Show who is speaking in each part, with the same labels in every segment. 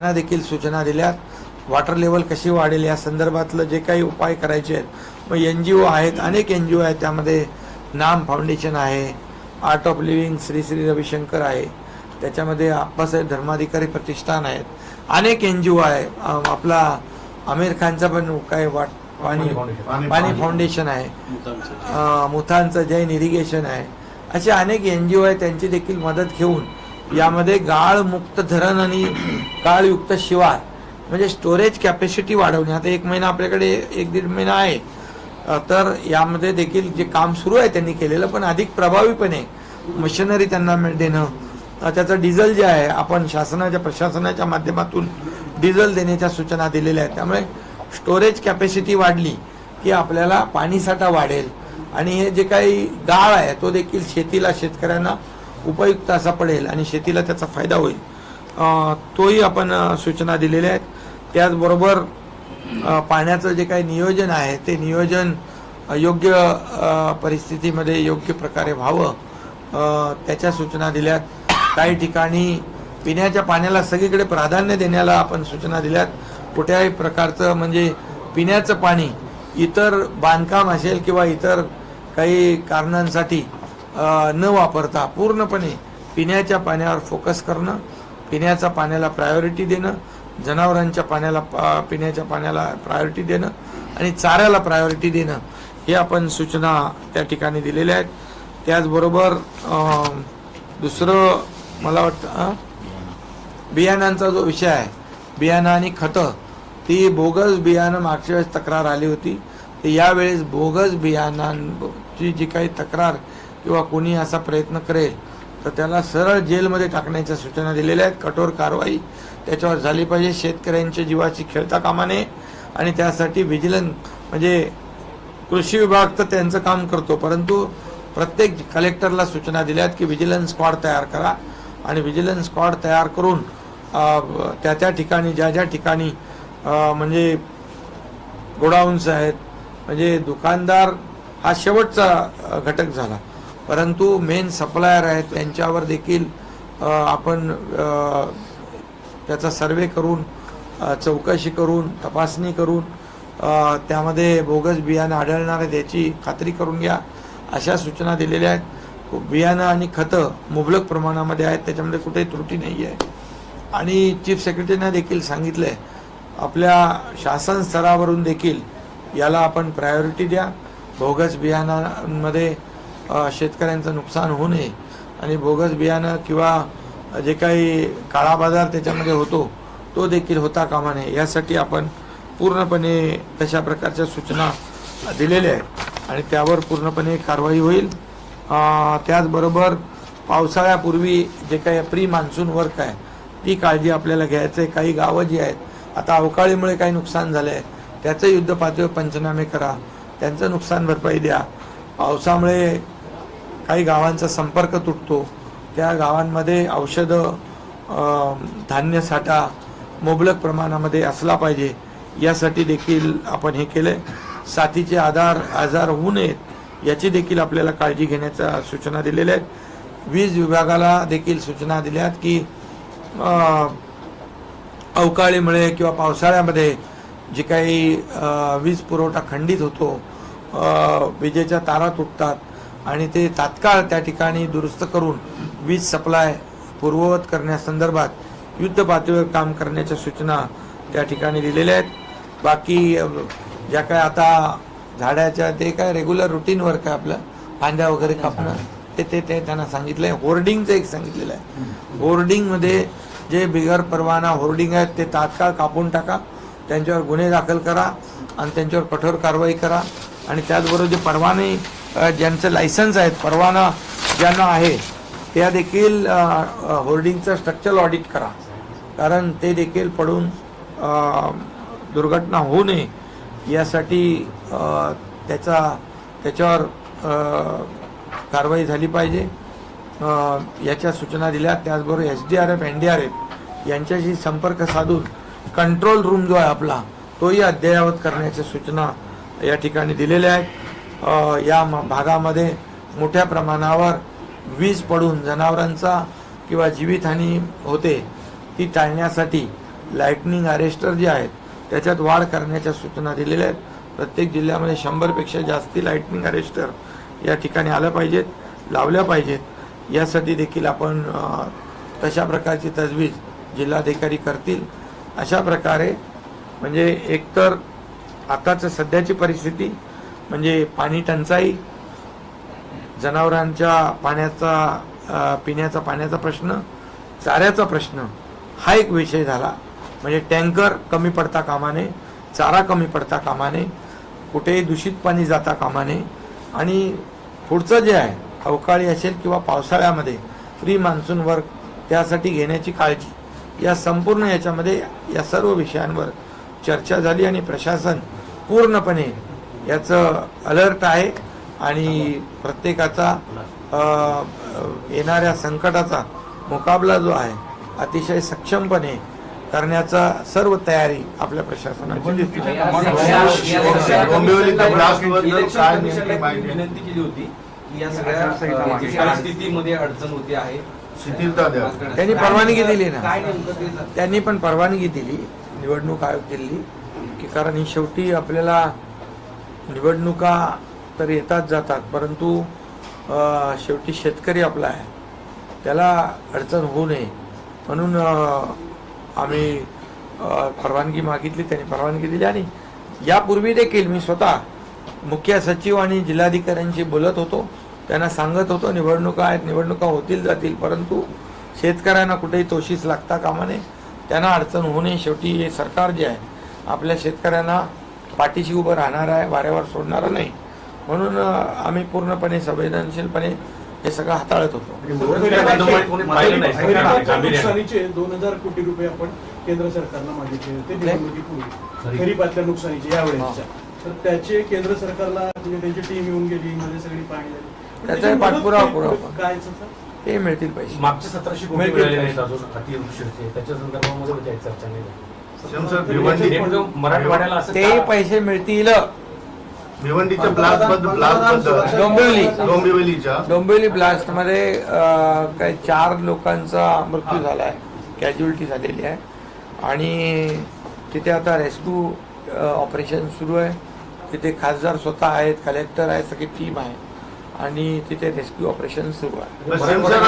Speaker 1: यांना देखील सूचना दिल्यात. वॉटर लेवल कशी वाढेल या संदर्भातलं जे काही उपाय करायचे आहेत मग एन जी ओ आहेत अनेक एन जी ओ आहेत त्यामध्ये नाम फाउंडेशन आहे art of living Shri Shri Ravishankar आहे त्याच्यामध्ये आप्पासाहेब धर्माधिकारी प्रतिष्ठान आहेत अनेक एन जी ओ आहे आपला आमिर खानचा पण काय वाट पाणी पाणी फाउंडेशन आहे. मुथांचं जैन इरिगेशन आहे. असे अनेक एन जी ओ आहेत त्यांची देखील मदत घेऊन यामध्ये गाळमुक्त धरण आणि गाळयुक्त शिवार म्हणजे स्टोरेज कॅपॅसिटी वाढवणे. आता एक महिना आपल्याकडे एक दीड महिना आहे. तर यामध्ये देखील जे काम सुरू आहे त्यांनी केलेलं पण अधिक प्रभावीपणे मशिनरी त्यांना मिळ- देणं. त्याचं डिझेल जे आहे आपण शासनाच्या प्रशासनाच्या माध्यमातून डिझेल देण्याच्या सूचना दिलेल्या आहेत. त्यामुळे स्टोरेज कॅपॅसिटी वाढली की आपल्याला पाणीसाठा वाढेल. आणि हे जे काही गाळ आहे तो देखील शेतीला शेतकऱ्यांना उपयुक्त असा पडेल आणि शेतीला त्याचा फायदा होईल. तोही आपण सूचना दिलेल्या आहेत. त्याचबरोबर पाण्याचं जे काही नियोजन आहे ते नियोजन योग्य परिस्थितीमध्ये योग्य प्रकारे व्हावं त्याच्या सूचना दिल्यात. काही ठिकाणी पिण्याच्या पाण्याला सगळीकडे प्राधान्य देण्याला आपण सूचना दिल्यात. कुठल्याही प्रकारचं म्हणजे पिण्याचं पाणी इतर बांधकाम असेल किंवा इतर काही कारणांसाठी न वापरता पूर्णपणे पिण्याच्या पाण्यावर फोकस करणं पिण्याच्या पाण्याला प्रायोरिटी देणं जनावरांच्या पाण्याला पा- पिण्याच्या पाण्याला प्रायोरिटी देणं आणि चाऱ्याला प्रायोरिटी देणं हे आपण सूचना त्या ठिकाणी दिलेल्या आहेत. त्याचबरोबर दुसरं मला वाटतं बियाणांचा जो विषय आहे बियाणं आणि खतं ती बोगस बियाणं मागच्या वेळेस तक्रार आली होती. तर यावेळेस बोगस बियाणांची जी काही तक्रार किंवा कोणी असा प्रयत्न करेल तर त्याला सरळ जेलमध्ये टाकण्याच्या सूचना दिलेल्या आहेत. कठोर कारवाई त्याच्यावर झाली पाहिजे. शेतकऱ्यांच्या जीवाची खेळता कामा नये आणि त्यासाठी विजिलन म्हणजे कृषी विभाग तर त्यांचं काम करतो. परंतु प्रत्येक कलेक्टरला सूचना दिल्यात की व्हिजिलन्स स्क्वॉड तयार करा आणि व्हिजिलन्स स्क्वॉड तयार करून त्या त्या ठिकाणी ज्या ज्या ठिकाणी म्हणजे गोडाऊन्स आहेत म्हणजे दुकानदार हा शेवटचा घटक झाला. परंतु मेन सप्लायर आहेत त्यांच्यावर देखील आपण त्याचा सर्वे करून चौकशी करून तपासणी करून त्यामध्ये बोगस बियाणं आढळणार आहे त्याची खात्री करून घ्या. अशा सूचना दिलेल्या आहेत. बियाणं आणि खतं मुबलक प्रमाणामध्ये आहेत त्याच्यामध्ये कुठेही त्रुटी नाही आहे. आणि चीफ सेक्रेटरीने देखील सांगितलंय आपल्या शासन स्तरावरून देखील याला आपण प्रायोरिटी द्या. बोगस बियाणांमध्ये शेतकऱ्यांचं नुकसान होऊ नये आणि बोगस बियाणं किंवा जे काही काळा बाजार त्याच्यामध्ये होतो तो देखील होता कामा नये. यासाठी आपण पूर्णपणे तशा प्रकारच्या सूचना दिलेल्या आहेत आणि त्यावर पूर्णपणे कारवाई होईल. त्याचबरोबर पावसाळ्यापूर्वी जे काही प्री मान्सून वर्क आहे ती काळजी आपल्याला घ्यायचं आहे काही गावं जी आहेत आता अवकाळीमुळे काही नुकसान झालं आहे त्याचं युद्ध पातळीवर पंचनामे करा. त्यांचं नुकसान भरपाई द्या. पावसामुळे काही गावांचा संपर्क तुटतो. त्या गावांमध्ये औषधं धान्य साठा मुबलक प्रमाणामध्ये असला पाहिजे. यासाठी देखील आपण हे केलंय. साथीचे आधार आजार होऊ नयेत याची देखील आपल्याला काळजी घेण्याच्या सूचना दिलेल्या आहेत. वीज विभागाला देखील सूचना दिल्यात की अवकाळीमुळे किंवा पावसाळ्यामध्ये जी काही वीज पुरवठा खंडित होतो विजेच्या तारा तुटतात. आणि ते तात्काळ त्या ठिकाणी दुरुस्त करून वीज सप्लाय पूर्ववत करण्यासंदर्भात युद्ध पातळीवर काम करण्याच्या सूचना त्या ठिकाणी दिलेल्या आहेत. बाकी ज्या काय आता झाडाच्या ते काय रेग्युलर रुटीन वर्क आहे आपलं फांद्या वगैरे कापणं ते ते ते त्यांना सांगितलंय. होर्डिंगचं एक सांगितलेलं आहे. होर्डिंगमध्ये जे बिगर परवाना होर्डिंग आहेत ते तात्काळ कापून टाका त्यांच्यावर गुन्हे दाखल करा आणि त्यांच्यावर कठोर कारवाई करा. आणि त्याचबरोबर जे परवाने ज्यांचं लायसन्स आहेत परवाना ज्यांना आहे त्या देखील होर्डिंगचं स्ट्रक्चरल ऑडिट करा. कारण ते देखील पडून दुर्घटना होऊ नये. यासाठी त्याचा त्याच्यावर कारवाई झाली पाहिजे. याच्या सूचना दिल्या. त्याचबरोबर S D R F N D R F यांच्याशी संपर्क साधून कंट्रोल रूम जो आहे आपला तोही अद्ययावत करण्याच्या सूचना या ठिकाणी दिलेल्या आहेत. या म- भागामध्ये मोठ्या प्रमाणावर वीज पडून जनावरांचा किंवा जीवितहानी होते ती टाळण्यासाठी लाईटनिंग अरेस्टर जे आहेत त्याच्यात वाढ करण्याच्या सूचना दिलेल्या आहेत. प्रत्येक जिल्ह्यामध्ये शंभरपेक्षा जास्ती लाईटनिंग अरेस्टर या ठिकाणी आलं पाहिजेत लावल्या पाहिजेत. यासाठी देखील आपण तशा प्रकारची तजवीज जिल्हाधिकारी करतील. अशा प्रकारे म्हणजे एकतर आताचं सध्याची परिस्थिती म्हणजे पाणी टंचाई जनावरांच्या पाण्याचा पिण्याचा पाण्याचा प्रश्न चाऱ्याचा प्रश्न हा एक विषय झाला. म्हणजे टँकर कमी पडता कामा नये चारा कमी पडता कामा नये कुठेही दूषित पाणी जाता कामा नये आणि पुढचं जे आहे अवकाळी असेल किंवा पावसाळ्यामध्ये प्री मान्सून वर्क त्यासाठी घेण्याची काळजी या संपूर्ण याच्यामध्ये या सर्व विषयांवर चर्चा झाली आणि प्रशासन पूर्णपणे याचं अलर्ट आहे आणि प्रत्येकाचा येणाऱ्या संकटाचा मुकाबला जो आहे अतिशय सक्षमपणे करण्याचा सर्व तयारी आपल्या प्रशासनाची
Speaker 2: विनंती केली होती की या सगळ्या परिस्थितीमध्ये अडचण होती आहे.
Speaker 1: त्यांनी परवानगी दिली ना. त्यांनी पण परवानगी दिली. निवडणूक आयोग दिली. की कारण ही शेवटी आपल्याला निवडणुका तर येतात जातात परंतु शेवटी शेतकरी आपला आहे. त्याला अडचण होऊ नये. म्हणून आम्ही परवानगी मागितली त्यांनी परवानगी दिली आणि यापूर्वी देखील मी स्वतः मुख्य सचिव आणि जिल्हाधिकाऱ्यांशी बोलत होतो. त्यांना सांगत होतो निवडणुका आहेत निवडणुका होतील जातील परंतु शेतकऱ्यांना कुठेही तोशीस लागता कामा नये. त्यांना अडचण होऊ नये. शेवटी हे सरकार जे आहे आपल्या शेतकऱ्यांना पाठीशी उभं राहणार आहे वाऱ्यावर सोडणार नाही. म्हणून आम्ही पूर्णपणे संवेदनशीलपणे हे सगळं हाताळत होतो.
Speaker 3: नुकसानीचे दोन हजार कोटी रुपये आपण केंद्र सरकारला मागितले निवडणुकीपूर्वी. खरीपातल्या नुकसानीचे यावेळेसच्या तर त्याचे केंद्र सरकारला म्हणजे त्यांची टीम येऊन गेली मध्ये सगळी पाणी झाली पण
Speaker 1: त्याचा पाठपुरावा
Speaker 3: काय-
Speaker 1: पुरावा.
Speaker 3: काय सर?
Speaker 1: ते मिळतील पैसे.
Speaker 4: मागचे सतराशे कोटी
Speaker 1: मिळतील
Speaker 4: त्याच्या संदर्भामध्ये चर्चा नाही मराठवाड्याला
Speaker 1: ते पैसे मिळतील.
Speaker 5: भिवंडीच्या ब्लास्ट ब्लास्ट
Speaker 1: डोंबिवली.
Speaker 5: डोंबिवलीच्या.
Speaker 1: डोंबिवली ब्लास्टमध्ये अं, काही चार लोकांचा मृत्यू झाला आहे. कॅज्युअलिटी झालेली आहे. आणि तिथे आता रेस्क्यू ऑपरेशन सुरू आहे. तिथे खासदार स्वतः आहेत कलेक्टर आहे सगळी टीम आहे. आणि तिथे रेस्क्यू ऑपरेशन सुरू आहे.
Speaker 5: सीएम सर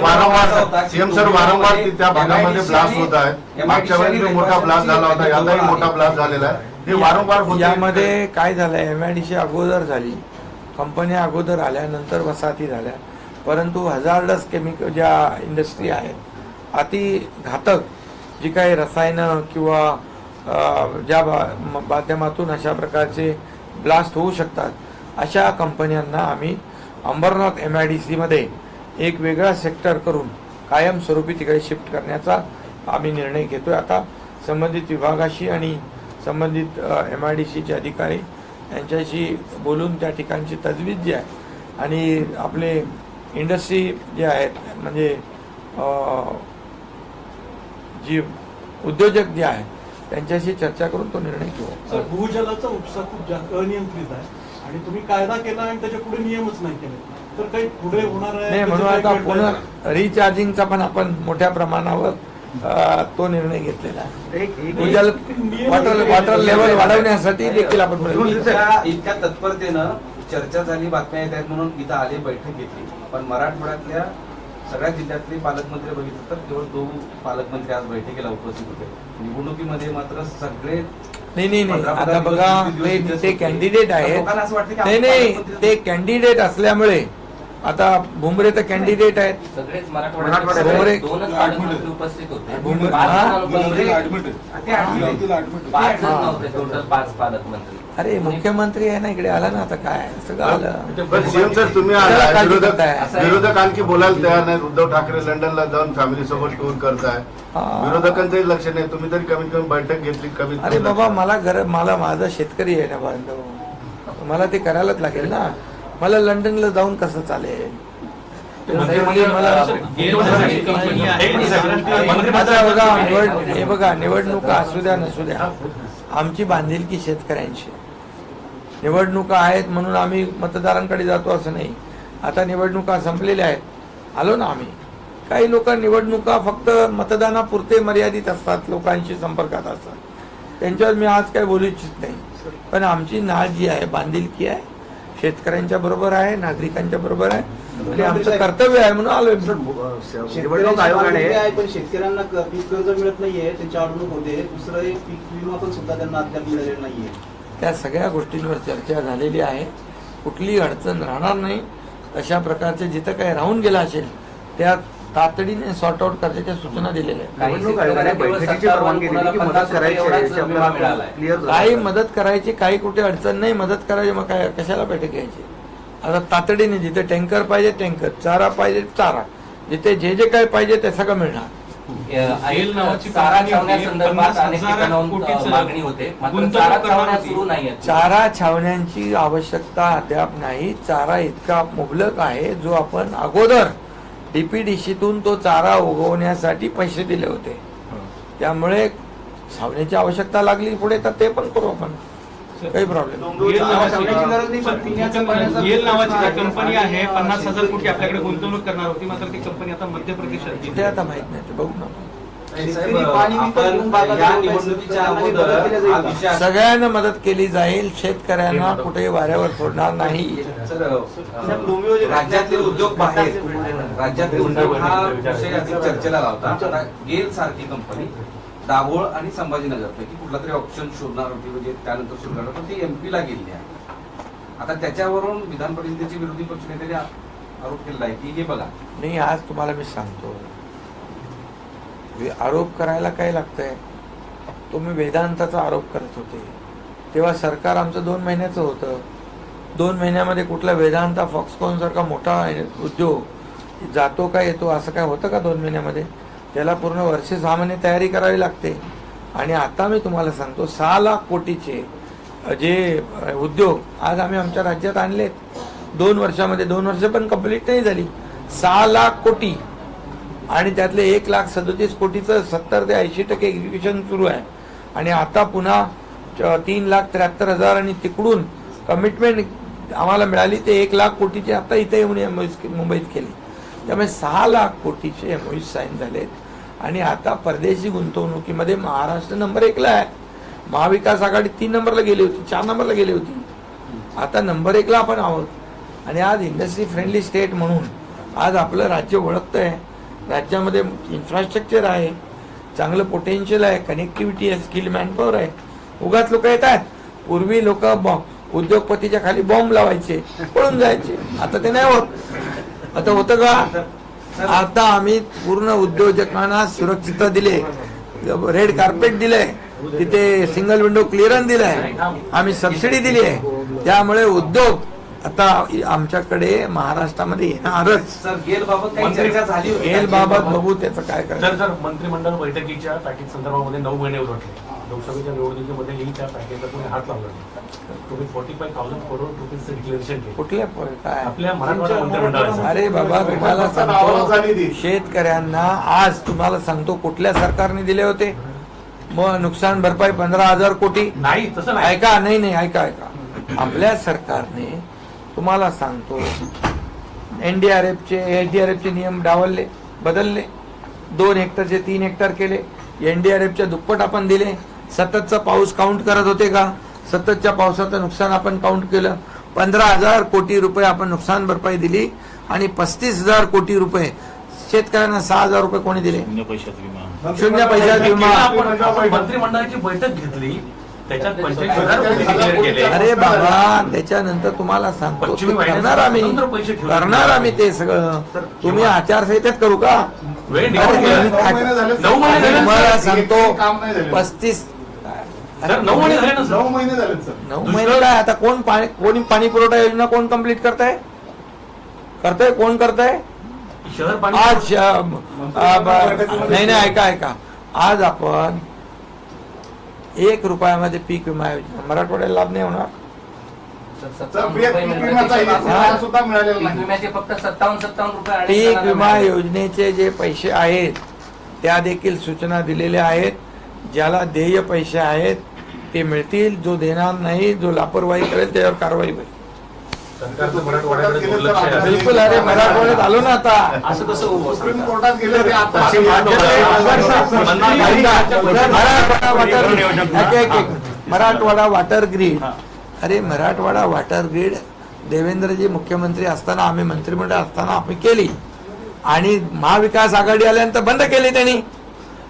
Speaker 5: वारंवार सीएम सर वारंवार ती- त्या भागामध्ये ब्लास्ट होत मागच्या जो मोठा ब्लास्ट झाला होता याचाही मोठा ब्लास्ट झालेला आहे. हे वारंवार.
Speaker 1: यामध्ये काय झालंय एम आय डी सी अगोदर झाली. कंपन्या अगोदर आल्या नंतर वसाहती झाल्या. परंतु हजार्डस केमिकल ज्या इंडस्ट्री आहेत अति घातक जी काही रसायनं किंवा ज्या माध्यमातून अशा प्रकारचे ब्लास्ट होऊ शकतात अशा कंपन्यांना आम्ही अंबरनाथ एम आय डी सीमध्ये एक वेगळा सेक्टर करून कायमस्वरूपी तिकडे शिफ्ट करण्याचा आम्ही निर्णय घेतोय. आता संबंधित विभागाशी आणि संबंधित एम आय डी सीचे अधिकारी यांच्याशी बोलून त्या ठिकाणची तजवीज जी आहे आणि आपले इंडस्ट्री जे आहेत म्हणजे जी उद्योजक जे आहेत त्यांच्याशी चर्चा करून तो निर्णय घेऊ.
Speaker 3: भूजलाचा उपसा खूप जास्त अनियंत्रित आहे. आणि तुम्ही कायदा केला आणि त्याच्या पुढे नियमच नाही केले. तर काही पुढे होणार आहे
Speaker 1: नाही म्हणून आता? पुन्हा रिचार्जिंगचा पण आपण मोठ्या प्रमाणावर तो निर्णय घेतलेला आहे. भूजल वॉटर वॉटर लेवल वाढवण्यासाठी देखील आपण
Speaker 2: इतक्या तत्परतेनं चर्चा झाली बातम्या येत आहेत म्हणून इथं आले बैठक घेतली. पण मराठवाड्यातल्या सगळ्या जिल्ह्यातले पालकमंत्री बघितलं तर केवळ दोन पालकमंत्री आज बैठकीला उपस्थित होते. निवडणुकीमध्ये मात्र सगळे
Speaker 1: नाही नाही नाही आता बघा ते. कॅन्डिडेट आहेत नाही नाही ते कॅन्डिडेट असल्यामुळे आता भुमरे तर कॅन्डिडेट आहेत.
Speaker 6: सगळेच
Speaker 1: भुमरे-
Speaker 6: उपस्थित होते? पालकमंत्री
Speaker 1: अरे मुख्यमंत्री आहे ना इकडे आला ना आता काय? सगळं आलं.
Speaker 5: सीएम सर तुम्ही विरोधक आणखी बोलायला तयार नाहीत. उद्धव ठाकरे लंडनला जाऊन फॅमिली सोबत टूर करताय.
Speaker 1: हा.
Speaker 5: विरोधकांचंही लक्ष नाही. तुम्ही तरी कमीत कमी बैठक घेतली कमीत
Speaker 1: अरे
Speaker 5: कमी
Speaker 1: बाबा. मला घर मला माझा शेतकरी आहे ना बांधव. मला ते करायलाच लागेल ना. मला लंडनला जाऊन कसं चालेल? निवड हे बघा निवडणुका असू द्या नसू द्या आमची बांधिलकी शेतकऱ्यांशी. निवडणुका आहेत म्हणून आम्ही मतदारांकडे जातो असं नाही. आता निवडणुका संपलेल्या आहेत. आलो ना आम्ही. काही लोक निवडणुका फक्त मतदानापुरते मर्यादित असतात लोकांशी संपर्कात असतात. त्यांच्यावर मी आज काय बोलू इच्छित नाही. पण आमची नाळ जी आहे बांधिलकी आहे शेतकऱ्यांच्या बरोबर आहे नागरिकांच्या बरोबर आहे. आणि आमचं कर्तव्य आहे म्हणून आलोय.
Speaker 7: निवडणूक आयोगाने आहे. पण शेतकऱ्यांना पीक कर्ज मिळत नाहीये त्यांची अडवणूक होते दुसरं पीक विमा पण सुद्धा त्यांना अद्याप मिळालेला नाहीये.
Speaker 1: त्या सगळ्या गोष्टींवर चर्चा झालेली आहे. कुठलीही अडचण राहणार नाही. अशा प्रकारचे जिथं काही राहून गेलं असेल त्या तातडीने सॉर्ट आउट करण्याच्या सूचना दिलेल्या आहेत.
Speaker 6: काही
Speaker 7: मदत करायची.
Speaker 1: काही मदत करायची काही कुठे अडचण नाही मदत करायची मग काय कशाला बैठक घ्यायची? आता तातडीने जिथे टँकर पाहिजे टँकर. चारा पाहिजे चारा. जिथे जे जे काही पाहिजे ते सगळं मिळणार.
Speaker 6: चारा
Speaker 1: छावण्यांची आवश्यकता अद्याप नाही. चारा इतका मुबलक आहे जो आपण अगोदर डीपीडीसीतून तो चारा उगवण्यासाठी पैसे दिले होते. त्यामुळे छावण्याची आवश्यकता लागली पुढे तर ते पण करू आपण. काही प्रॉब्लेम
Speaker 4: येल नावाची-. कंपनी आहे पन्नास हजार कोटी आपल्याकडे गुंतवणूक करणार होती मात्र ती कंपनी आता मध्य प्रदेशात
Speaker 1: ते
Speaker 4: गेली.
Speaker 1: आता माहीत नाही ते बघू ना
Speaker 2: हा
Speaker 1: सगळ्यांना मदत केली जाईल शेतकऱ्यांना कुठे वाऱ्यावर सोडणार नाही.
Speaker 2: राज्यातले उद्योग बाहेर. राज्यातले उद्योग हा विषय आधी चर्चेला लावता. आता गेल सारखी कंपनी दाभोळ आणि संभाजीनगर पैकी कुठला तरी ऑप्शन शोधणार होती म्हणजे त्यानंतर सुरू करणार पण ती एमपी ला गेली आहे. आता त्याच्यावरून विधान परिषदेचे विरोधी पक्षनेत्याने आ- आरोप केलेला आहे की हे बघा.
Speaker 1: नाही आज तुम्हाला मी सांगतो. आरोप करायला काय लागतंय? तुम्ही वेदांताचा आरोप करत होते. तेव्हा सरकार आमचं दोन महिन्याचं होतं. दोन महिन्यामध्ये कुठला वेदांता फॉक्सकॉन सारखा मोठा उद्योग जातो का येतो असं काय होतं का दोन महिन्यामध्ये? त्याला पूर्ण वर्ष सहा महिने तयारी करावी लागते. आणि आता मी तुम्हाला सांगतो सहा लाख कोटीचे जे उद्योग आज आम्ही आमच्या राज्यात आणलेत. दोन वर्षामध्ये दोन वर्ष पण कंप्लीट नाही झाली. सहा लाख कोटी. आणि त्यातले एक लाख सदोतीस कोटीचं सत्तर ते ऐंशी टक्के एक्झिक्युशन सुरू आहे. आणि आता पुन्हा च- तीन लाख त्र्याहत्तर हजार आणि तिकडून कमिटमेंट आम्हाला मिळाली ते एक लाख कोटीची आता इथे येऊन मुंबईत केली. त्यामुळे सहा लाख कोटीचे एमओईस साईन झालेत. आणि आता परदेशी गुंतवणुकीमध्ये महाराष्ट्र नंबर एकला आहे. महाविकास आघाडी तीन नंबरला गेली होती चार नंबरला गेली होती. आता नंबर एकला आपण आहोत. आणि आज इंडस्ट्री फ्रेंडली स्टेट म्हणून आज आपलं राज्य ओळखतं आहे राज्यामध्ये इन्फ्रास्ट्रक्चर आहे. चांगलं पोटेन्शियल आहे. कनेक्टिव्हिटी आहे. स्किल मॅनपॉवर आहे. उगाच लोक येतात. पूर्वी लोक उद्योगपतीच्या खाली बॉम्ब लावायचे पळून जायचे. आता ते नाही होत. आता होतं का? आता आम्ही पूर्ण उद्योजकांना सुरक्षितता दिले. रेड कार्पेट दिलंय. तिथे सिंगल विंडो क्लिअरन्स दिलाय. आम्ही सबसिडी दिली आहे. त्यामुळे उद्योग आता आमच्याकडे महाराष्ट्रामध्ये येणारच.
Speaker 2: गेल बाबत काही चर्चा झाली होती
Speaker 1: एल बाबत बघू त्याचं काय करायचं.
Speaker 4: मंत्रिमंडळ बैठकीच्या पॅकेज संदर्भामध्ये नऊ महिने उलटले लोकसभेच्या निवडणुकीमध्ये येईल त्या पॅकेजला तुम्ही हात लावला नाही. तुम्ही फोर्टी फाय थाउजंड करोड रुपीजचं डिक्लेरेशन केलं.
Speaker 1: कुठल्या काय?
Speaker 4: आपल्या मराठवाडा मंत्रिमंडळाचं.
Speaker 1: अरे बाबा तुम्हाला. सांगतो शेतकऱ्यांना आज तुम्हाला सांगतो कुठल्या सरकारने दिले होते? मग नुकसान भरपाई पंधरा हजार कोटी.
Speaker 4: नाही तसं नाही.
Speaker 1: ऐका नाही नाही ऐका ऐका. आपल्या सरकारने तुम्हाला सांगतो एनडीआरएफचे एचडीआरएफचे नियम डावलले बदलले. दोन हेक्टरचे तीन हेक्टर केले. एनडीआरएफच्या दुप्पट आपण दिले. सततचा पाऊस काउंट करत होते का? सततच्या पावसाचं नुकसान आपण काउंट केलं. पंधरा हजार कोटी रुपये आपण नुकसान भरपाई दिली आणि पस्तीस हजार कोटी रुपये शेतकऱ्यांना सहा हजार रुपये कोणी दिले? शून्य पैशात विमा.
Speaker 4: मंत्रिमंडळाची बैठक घेतली
Speaker 1: अरे बाबा त्याच्यानंतर तुम्हाला सांगतो करणार आम्ही. करणार आम्ही ते सगळं. तुम्ही आचारसंहितेत करू का?
Speaker 5: काम
Speaker 1: सांगतो
Speaker 5: नाही झालं.
Speaker 1: पस्तीस
Speaker 4: सर नऊ महिने झाले ना सर.
Speaker 5: नऊ महिने झाले सर.
Speaker 1: नऊ महिने? काय आता कोण पाणी कोणी पाणी पुरवठा योजना कोण कंप्लीट करताय? करताय? कोण करताय?
Speaker 4: शहर पाणी
Speaker 1: आज नाही नाही ऐका ऐका. आज आपण एक रुपयामध्ये पीक विमा योजना मराठवाड्याला लाभ नाही होणार?
Speaker 5: पीक
Speaker 1: विमा. योजनेचे जे पैसे आहेत त्या देखील सूचना दिलेल्या आहेत. ज्याला देय पैसे आहेत ते मिळतील जो देणार नाही जो लापरवाही करेल त्याच्यावर कारवाई होईल. बिलकुल अरे मराठवाड्यात आलो ना आता.
Speaker 4: असं कसं होऊ?
Speaker 5: सुप्रीम
Speaker 4: शकतं?
Speaker 5: कोर्टात गेले ते आता.
Speaker 4: अशी
Speaker 1: मराठवाडा वॉटर एक. Marathwada water grid. अरे मराठवाडा वॉटर ग्रीड देवेंद्रजी मुख्यमंत्री असताना आम्ही मंत्रिमंडळ असताना आम्ही केली. आणि महाविकास आघाडी आल्यानंतर बंद केली त्यांनी.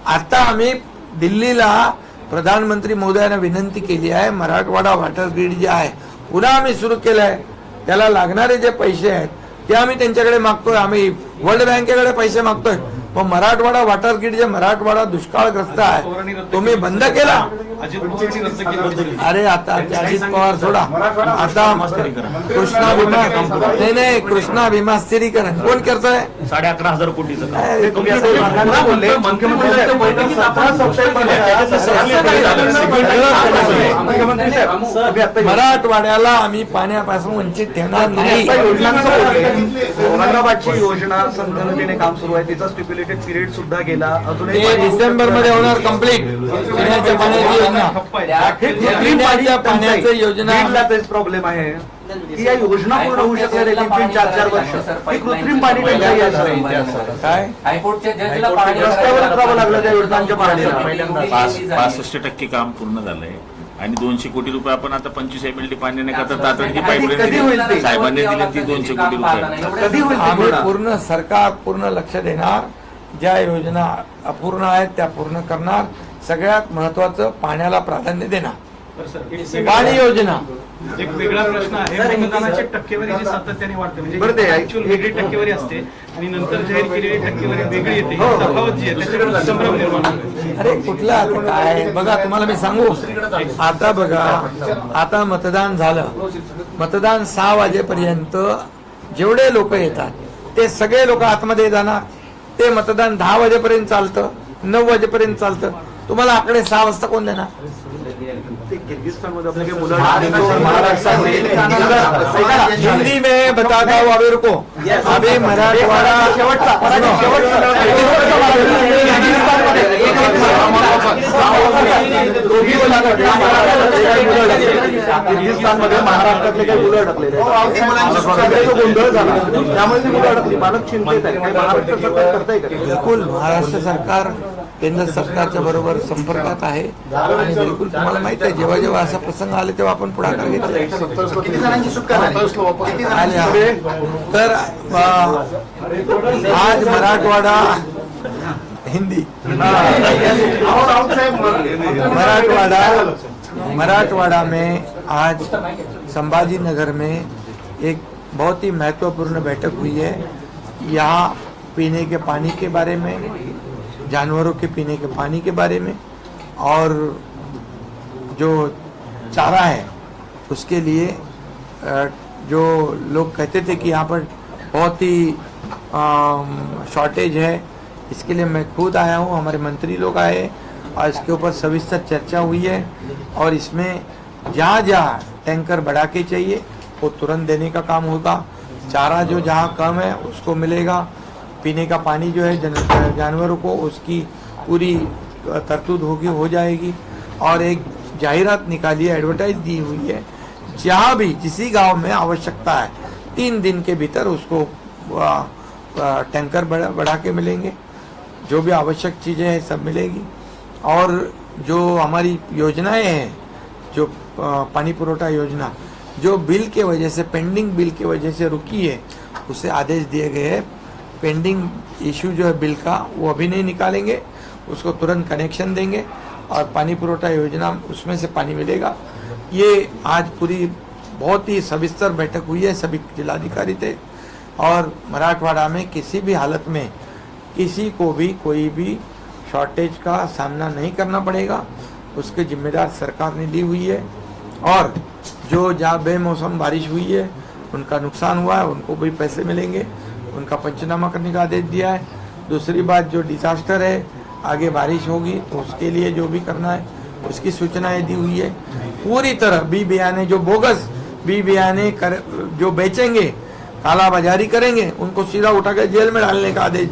Speaker 1: आता आम्ही दिल्लीला प्रधानमंत्री मोदयानं विनंती केली आहे मराठवाडा वॉटर ग्रीड जे आहे पुन्हा आम्ही सुरू केलं आहे त्याला लागणारे जे पैसे आहेत ते आम्ही त्यांच्याकडे मागतोय. आम्ही वर्ल्ड बँकेकडे पैसे मागतोय. पण मराठवाडा वॉटर ग्रीड जे मराठवाडा दुष्काळग्रस्त आहे तुम्ही बंद केला. अरे आता अजित पवार सोडा आता कृष्णा भीमा नाही नाही कृष्णा भीमा स्थिरीकरण कोण करतोय
Speaker 4: साडे अकरा हजार कोटीचं
Speaker 1: मराठवाड्याला आम्ही पाण्यापासून वंचित ठेवणार नाही
Speaker 7: औरंगाबादची योजना संघटनेने काम सुरू आहे तिचा स्टिप्युलेटेड पिरियड सुद्धा गेला अजूनही
Speaker 1: ते डिसेंबरमध्ये होणार कंप्लीट पिण्याच्या पाण्याची योजना पिण्याच्या पाण्याचं योजना
Speaker 7: प्रॉब्लेम आहे. की या योजना पूर्ण होऊ शकल्या नाही तीन तीन चार चार वर्ष. ही कृत्रिम पाणी टंचाई आहे
Speaker 1: काय?
Speaker 6: हायकोर्टच्या जजला
Speaker 7: रस्त्यावर लागलं त्या योजनांच्या पाण्याला.
Speaker 8: पासष्ट टक्के काम पूर्ण झालंय. आणि दोनशे कोटी रुपये आपण आता पंचवीस एम एल टी पाण्याने करता तातडीची
Speaker 7: कधी होईल ते?
Speaker 8: पाईपलाईन साहेबांनी दिली ती दोनशे कोटी रुपये.
Speaker 7: कधी होईल ते
Speaker 1: आम्ही
Speaker 7: पूर्ण?
Speaker 1: पूर्ण सरकार पूर्ण लक्ष देणार. ज्या योजना अपूर्ण आहेत त्या पूर्ण करणार. सगळ्यात महत्वाचं पाण्याला प्राधान्य देणार पाणी योजना.
Speaker 3: एक वेगळा प्रश्न आहे. मतदानाची टक्केवारी जी सातत्याने वाढते म्हणजे
Speaker 7: बरं ते-
Speaker 3: actual वेगळी टक्केवारी असते आणि नंतर जाहीर केलेली टक्केवारी वेगळी येते.
Speaker 7: हो, हो.
Speaker 3: तफावत जी आहे त्याच्याकडे संभ्रम निर्माण
Speaker 1: अरे कुठला आता काय? बघा तुम्हाला मी सांगू. आता बघा आता मतदान झालं. मतदान सहा वाजेपर्यंत जेवढे लोक येतात ते सगळे लोक आतमध्ये जाणार. ते मतदान दहा वाजेपर्यंत चालतं नऊ वाजेपर्यंत चालतं. तुम्हाला आकडे सहा वाजता कोण देणार हिंदी में बताता हूँ अभी रुको अभी मराठवाड़ा
Speaker 7: किर्गिस्तानमध्ये महाराष्ट्रातले काही मुलं अडकलेले आहेत. सगळे तो गोंधळ झाला त्यामुळे ती मुलं अडकली पालक चिंतेत आहे काही महाराष्ट्र सरकार करताय का
Speaker 1: बिलकुल महाराष्ट्र सरकार केंद्र सरकारच्या बरोबर संपर्कात आहे. आणि बिलकुल तुम्हाला माहीत आहे जेव्हा जेव्हा असा प्रसंग आले तेव्हा आपण पुढाकार घेतला. तर आज मराठवाडा हिंदी. मराठवाड़ा. मराठवाड़ा में आज संभाजी नगर में एक बहुत ही महत्त्वपूर्ण बैठक हुई है। यहाँ पीने के पानी के बारे में जानवरों के पीने के पानी के बारे में और जो चारा है, उसके लिए जो लोग कहते थे कि यहाँ पर बहुत ही शॉर्टेज है, इसके लिए मैं खुद आया हूँ, हमारे मंत्री लोग आए और इसके ऊपर सविस्तर चर्चा हुई है और इसमें जहाँ जहाँ टैंकर बढ़ा के चाहिए, वो तुरंत देने का काम होगा। चारा जो जहाँ कम है, उसको मिलेगा। पीने का पानी जो है जानवरों को उसकी पूरी तरतूद होगी, हो जाएगी। और एक जाहिरात निकाली है एडवर्टाइज दी हुई है। जहाँ भी, जिसी गाँव में आवश्यकता है, तीन दिन के भीतर उसको टैंकर बढ़ा बढ़ा के मिलेंगे। जो भी आवश्यक चीज़ें हैं, सब मिलेगी। और जो हमारी योजनाएँ हैं, जो पानी पुरोठा योजना, जो बिल के वजह से पेंडिंग बिल की वजह से रुकी है, उसे आदेश दिए गए हैं। पेंडिंग इशू जो है बिल का, वो अभी नहीं निकालेंगे। उसको तुरंत कनेक्शन देंगे और पानी पुरोठा योजना उसमें से पानी मिलेगा। ये आज पूरी बहुत ही सविस्तर बैठक हुई है, सभी जिलाधिकारी थे और मराठवाड़ा में किसी भी हालत में किसी को भी कोई भी शॉर्टेज का सामना नहीं करना पड़ेगा। उसके जिम्मेदार सरकार ने ली हुई है और जो जहाँ बेमौसम बारिश हुई है, उनका नुकसान हुआ है, उनको भी पैसे मिलेंगे। उनका पंचनामा करने का आदेश दिया है। दूसरी बात, जो डिजास्टर है, आगे बारिश होगी तो उसके लिए जो भी करना है, उसकी सूचनाएँ दी हुई है, पूरी तरह बी बयाने जो बोगस, बी बयाने कर, जो बेचेंगे काला बाजारी करेंगे, उनको सीधा उठाकर जेल में डालने का आदेश